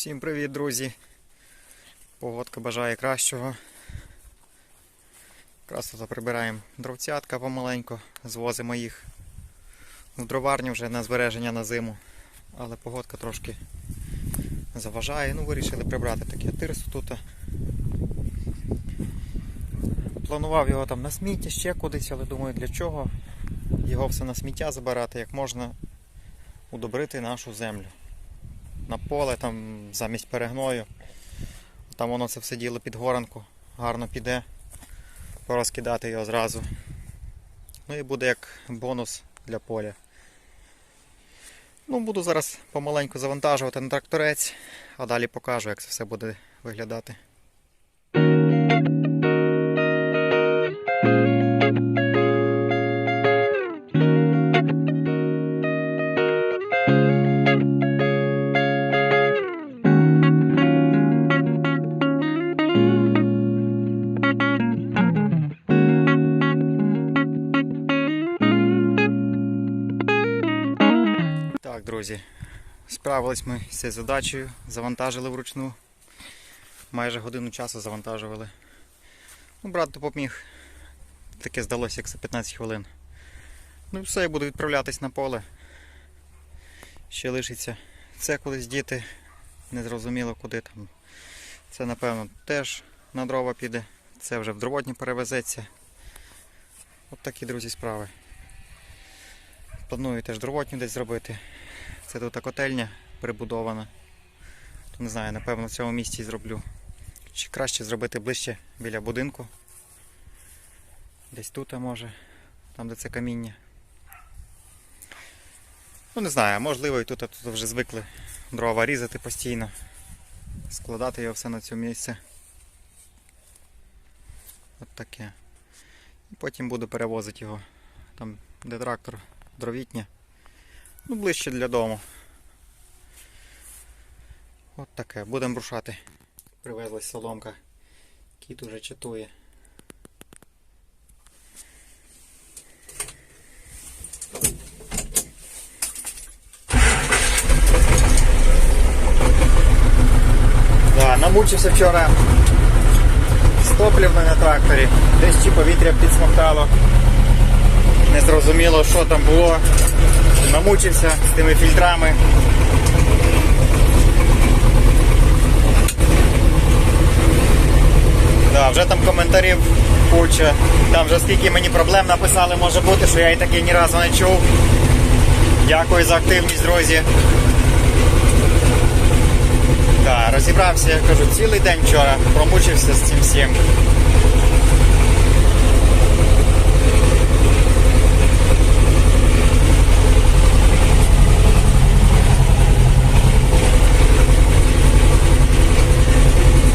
Всім привіт, друзі! Погодка бажає кращого. Тут прибираємо дровцятка помаленьку, звозимо їх в дроварню вже на збереження на зиму. Але погодка трошки заважає. Ну, вирішили прибрати таке тирсу тут. Планував його там на сміття ще кудись, але думаю, для чого його все на сміття забирати, як можна удобрити нашу землю на поле там замість перегною. Там воно це все діло під горанку, гарно піде. Порозкидати його зразу. Ну і буде як бонус для поля. Ну, буду зараз помаленьку завантажувати на тракторець, а далі покажу, як це все буде виглядати. Так, друзі, справились ми з цією задачею, завантажили вручну. Майже годину часу завантажували. Ну, брат допоміг. Таке здалося, як за 15 хвилин. Ну все, я буду відправлятись на поле. Ще лишиться це кудись діти. Незрозуміло куди там. Це напевно теж на дрова піде. Це вже в дровотні перевезеться. От такі, друзі, справи. Планую теж дровотню десь зробити. Це тут котельня прибудована. Не знаю, напевно в цьому місці зроблю. Чи краще зробити ближче біля будинку. Десь тут, а може, там де це каміння. Ну не знаю, можливо і тут, а тут вже звикли дрова різати постійно. Складати його все на цьому місці. От таке. І потім буду перевозити його там, де трактор дровітня. Ну, ближче для дому. От таке. Будемо рушати. Привезлась соломка. Кіт уже читує. Да, вчора з топлівною на тракторі. Десь чи повітря підсмоктало. Не зрозуміло, що там було. Намучився з тими фільтрами. Да, вже там коментарів куча. Там вже скільки мені проблем написали, може бути, що я і таке ні разу не чув. Дякую за активність, друзі. Да, розібрався, я кажу, цілий день вчора промучився з цим всім.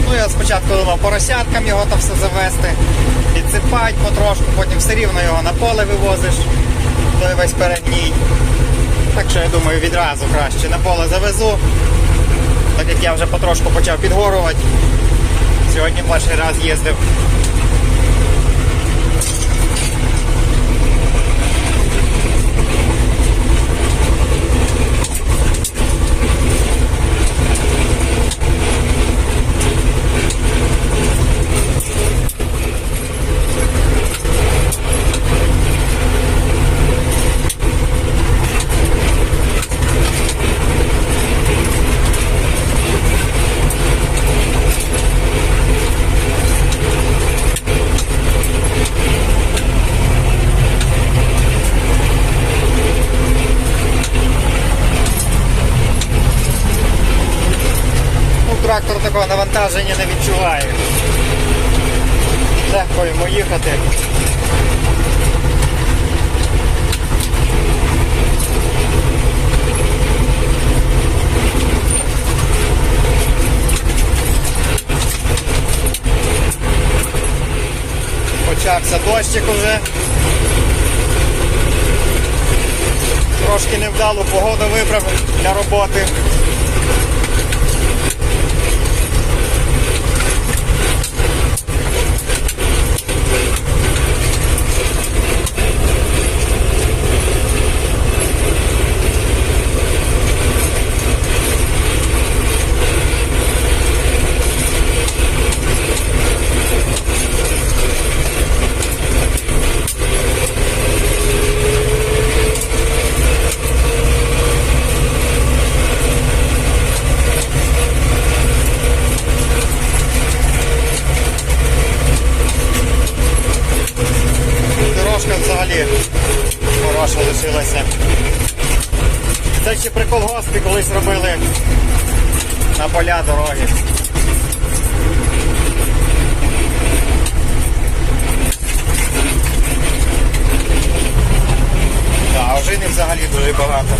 Ну, я спочатку думав поросяткам його там все завести, підсипати потрошку, потім все рівно його на поле вивозиш, той весь передній. Так що я думаю, відразу краще на поле завезу, так як я вже потрошку почав підгорувати. Сьогодні перший раз їздив. Трактор такого навантаження не відчуває. Легко йому їхати. Почався дощик уже. Трошки невдалу погоду вибрав для роботи. Речі, при колгоспі колись робили на поля дороги. Так, ожини взагалі дуже багато.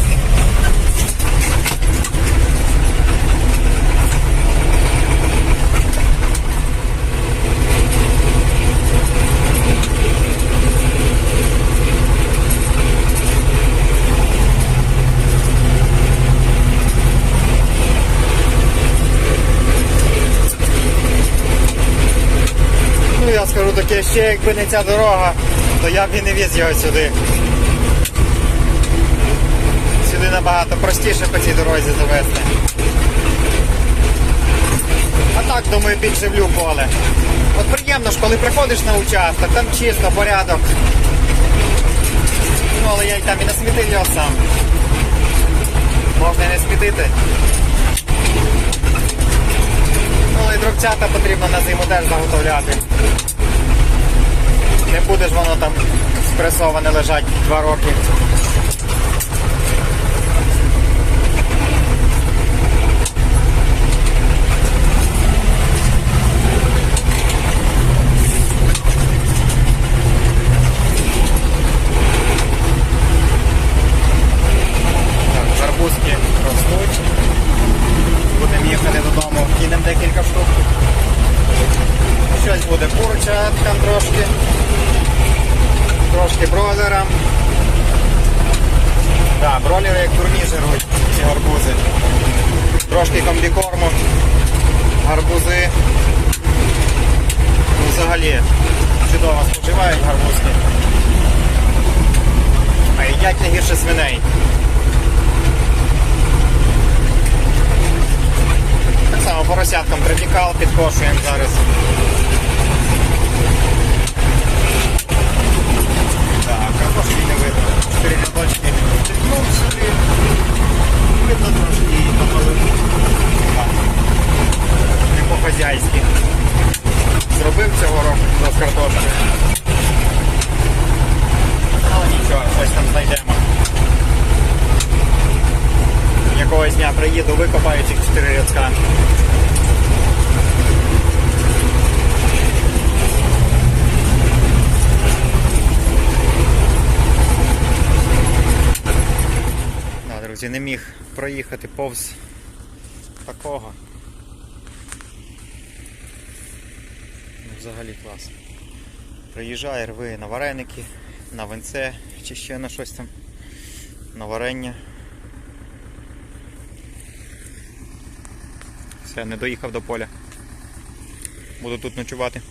Ну я ще якби не ця дорога, то я б і не віз його сюди. Сюди набагато простіше по цій дорозі завести. А так, думаю, підживлю поле. От приємно ж, коли приходиш на участок, там чисто, порядок. Ну, але я й там і не смітив його сам. Можна і не смітити. Ну, але й дровцята потрібно на зиму теж заготовляти. Не буде ж воно там спресоване лежать два роки. Так, гарбузки ростуть. Будемо їхати додому, кинемо декілька штук. Щось буде курчаткам трошки. Трошки бролерам. Так, бролери як дурні жирують, ці гарбузи. Трошки комбікорму. Гарбузи. Ну, взагалі чудово споживають гарбузки. А їдять не гірше свиней. Так само поросяткам тропікал підкошуємо зараз. Так, картошки не видно. Ну, сюди. Не міг проїхати повз такого. Ну, взагалі клас. Приїжджає, рви на вареники, на венце чи ще на щось там, на варення. Все, не доїхав до поля. Буду тут ночувати.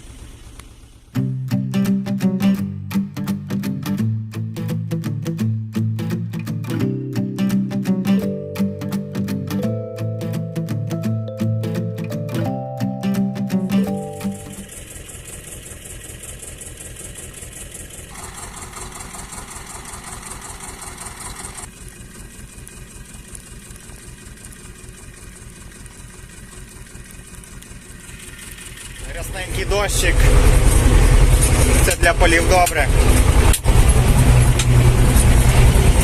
Рясненький дощик. Це для полів добре.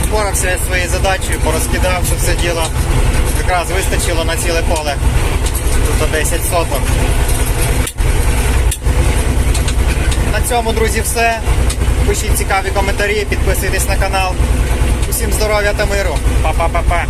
Впорався я своєю задачею, порозкидав, щоб все діло якраз вистачило на ціле поле. Тут 10 соток. На цьому, друзі, все. Пишіть цікаві коментарі, підписуйтесь на канал. Усім здоров'я та миру. Па-па-па-па.